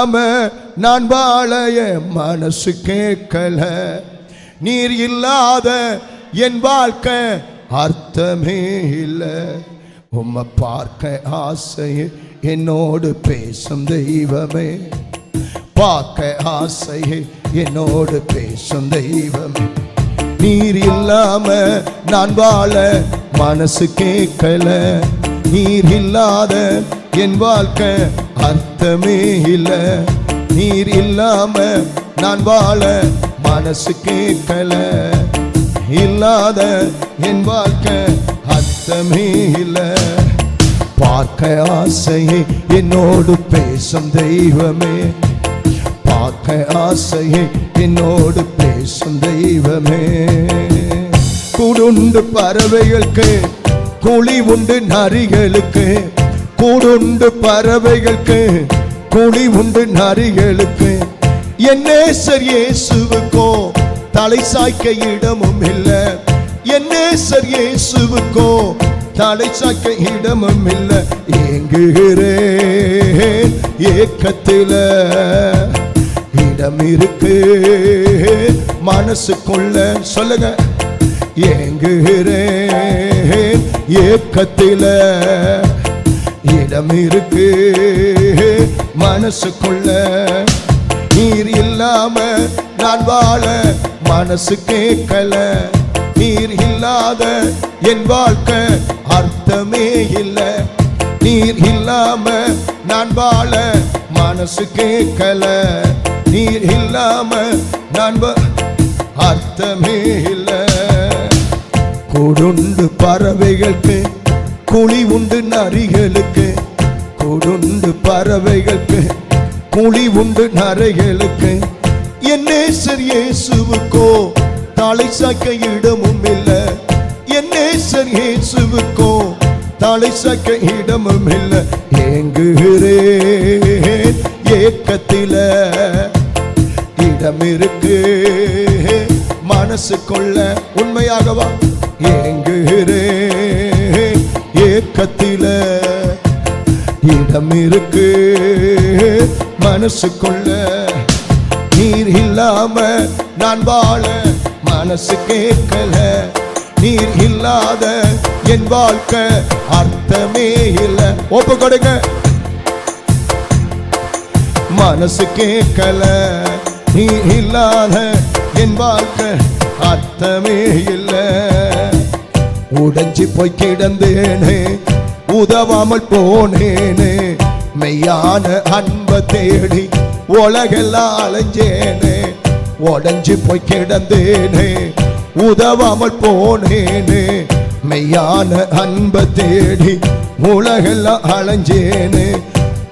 இல்லாம நான் வாழைய மனசு கேட்கல. நீர் இல்லாத என் வாழ்க்கை அர்த்தமே இல்லை. உம்மை பார்க்க ஆசை என்னோடு பேசும் தெய்வமே. பார்க்க ஆசை என்னோடு பேசும் தெய்வமே. நீர் இல்லாம நான் வாழ மனசு கேட்கல. நீர் இல்லாத என் வாழ்க்கை அர்த்தமே இல்லை. நீர் இல்லாம நான் வாழ மனசு கேட்கல. இல்லாத என் வாழ்க்கை அர்த்தமே இல்லை. பார்க்க ஆசையை என்னோடு பேசும் தெய்வமே. பார்க்க ஆசையை என்னோடு பேசும் தெய்வமே. குடுண்டு பறவைகளுக்கு குழி உண்டு நரிகளுக்கு கூடுண்டு பறவைகளுக்கு குழி உண்டு நரிகளுக்கு. என்ன நேசர் இயேசுவுக்கோ தலை சாய்க்க இடமும் இல்லை. என்ன நேசர் இயேசுவுக்கோ தலை சாய்க்க இடமும் இல்லை. ஏங்குகிறேன் ஏக்கத்தில் இடம் இருக்கு. மனசுக்குள்ள சொல்லுங்க. ஏங்குகிறேன் ஏக்கத்தில். இடம் இருக்கு. மனசுக்குள்ள நீர் இல்லாம நான் வாழ மனசு கேட்கல. நீர் இல்லாத என் வாழ்க்கை அர்த்தமே இல்லை. நீர் இல்லாம நான் வாழ மனசு கேட்கல. நீர் இல்லாம நான் அர்த்தமே இல்லை. கொடுண்டு பறவைகளுக்கு குழி உண்டு நரிகளுக்கு கொடுண்டு பறவைகளுக்கு குழி உண்டு நரைகளுக்கு. என் நேசர் இயேசுவுக்கோ தலை சாக்க இடமும் இல்லை. என் நேசர் இயேசுவுக்கோ தலை சாக்க இடமும் இல்லை. ஏங்குகிறேன் ஏக்கத்தில இடம் இருக்கு மனசுக்குள்ள உண்மையாகவா? ஏங்குகிறேன் ஏக்கத்தில இடம் இருக்கு. மனசுக்குள்ள நீர் இல்லாம நான் வாழ மனசு கேட்கல. நீர் இல்லாத என் வாழ்க்கை அர்த்தமே இல்லை. ஒப்பு கொடுங்க. மனசு கேட்கல. நீ இல்லாத என் வாழ்க்கை அர்த்தமே இல்லை. உடைஞ்சி போய் கிடந்தேனே. உதவாமல் போனேனே. மெய்யான அன்பை தேடி உலகெல்லாம் அலைஞ்சேனே. உடஞ்சி போய் கிடந்தேனே. உதவாமல் போனேனே. மெய்யான அன்பை தேடி உலகெல்லாம் அலைஞ்சேனே.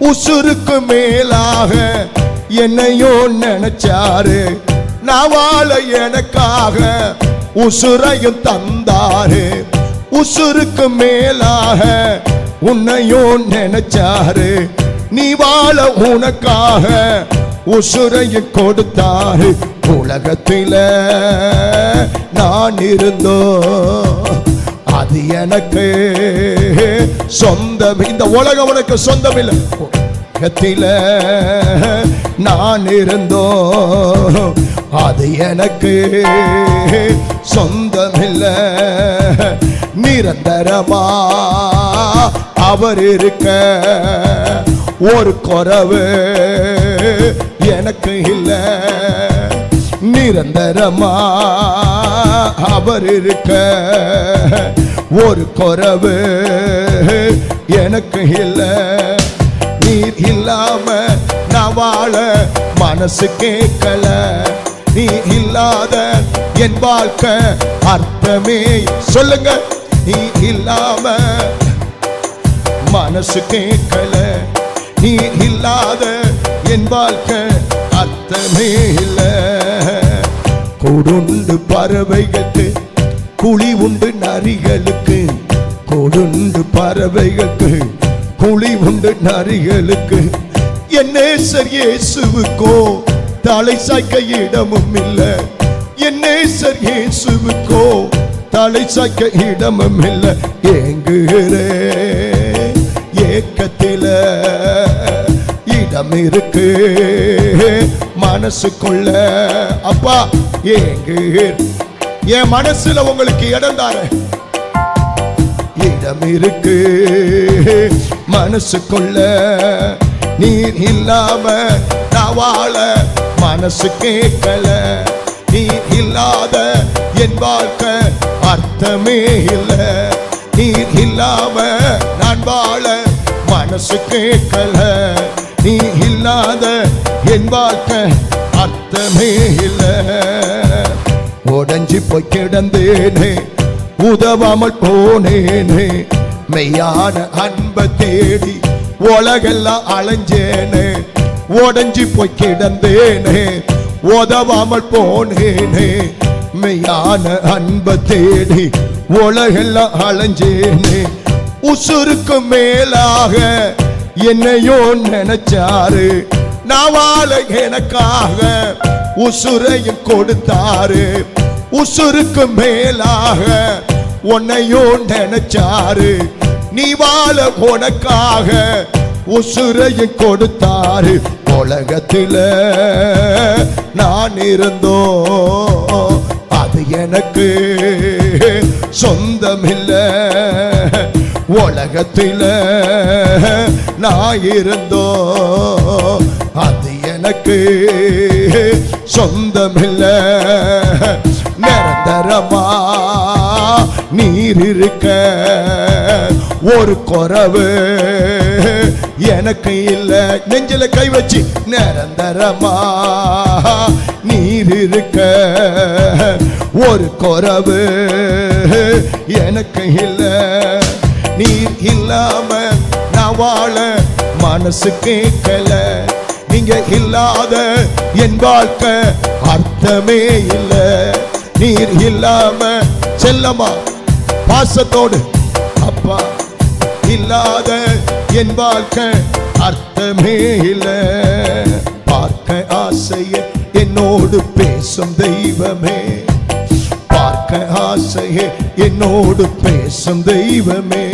உசுருக்கு மேலாக என்னையோ நினைச்சாரு. நான் வாழ எனக்காக உசுரையும் தந்தாரு. உசுருக்கு மேலாக உன்னையோ நினைச்சாரு. நீ வாழ உனக்காக உசுரையை கொடுத்தாரு. உலகத்தில நான் இருந்தோ அது எனக்கு சொந்தம். இந்த உலகம் உனக்கு சொந்தம் இல்லை உலகத்தில நான் இருந்தோ அது எனக்கு சொந்தமில்லை. நிரந்தரமா அவர் இருக்க ஒரு குறவு எனக்கு இல்லை. நிரந்தரமா அவர் இருக்க ஒரு குறவு எனக்கு இல்லை. நீர் இல்லாம நான் வாழ மனசு கேட்கல. நீ இல்லாத என் வாழ்க்கை அர்த்தமே சொல்லுங்க. நீ இல்லாம மனசு கேட்கல. நீ இல்லாத என் வாழ்க்கை அர்த்தமே இல்லை. கொடுண்டு பறவைகளுக்கு குழி உண்டு நரிகளுக்கு கொடுண்டு பறவைகளுக்கு குழி உண்டு நரிகளுக்கு. என் சரியேசுவுக்கோ தலை சாய்க்க இடமும் இல்லை. என் சரியேசுவுக்கோ தலை சாய்க்க இடமும் இல்லை. ஏங்குகிறேன். ஏக்கத்தில இருக்கு. மனசுக்குள்ள அப்பா ஏங்கு. என் மனசுல உங்களுக்கு இடம் தாரு. இடம் இருக்கு. மனசுக்குள்ள நீர் இல்லாம நான் வாழ மனசு கேட்கல. நீர் இல்லாத என் வாழ்க்கை அர்த்தமே இல்லை. நீர் இல்லாம நான் வாழ மனசு கேட்கல. நீ இல்லாத என் வாழ்க்கை அர்த்தமே இல்லை. உடஞ்சி போய் கிடந்தேனே உதவாமல் போனேனே மெய்யான அன்பை தேடி உலகெல்லாம் அலைஞ்சேனே உடஞ்சி போய் கிடந்தேனே உதவாமல் போனேனே மெய்யான அன்பை தேடி உலகெல்லாம் அலைஞ்சேனே உசுருக்கு மேலாக என்னையோ நினைச்சாரு. நாவால எனக்காக உசுரையும் கொடுத்தாரு. உசுருக்கு மேலாக உன்னையோ நினைச்சாரு. நீ வாழ உனக்காக உசுரையும் கொடுத்தாரு. உலகத்தில் நான் இருந்தோ அது எனக்கு சொந்தமில்லை. உலகத்தில் நான் இருந்தோ அது எனக்கு சொந்தமில்ல. நிரந்தரமா நீர் இருக்க ஒரு குறவு எனக்கு இல்லை. நெஞ்சில கை வச்சு நிரந்தரமா நீர் இருக்க ஒரு குறவு எனக்கு இல்லை. நீர் இல்லாம நான் வாழ மனசு கேட்கல. நீங்க இல்லாத என் வாழ்க்கை அர்த்தமே இல்ல. நீர் இல்லாம செல்லமா பாசத்தோடு. அப்பா இல்லாத என் வாழ்க்கை அர்த்தமே இல்ல. பார்க்க ஆசைய என்னோடு பேசும் தெய்வமே. பார்க்க ஆசையே என்னோடு பேசும் தெய்வமே.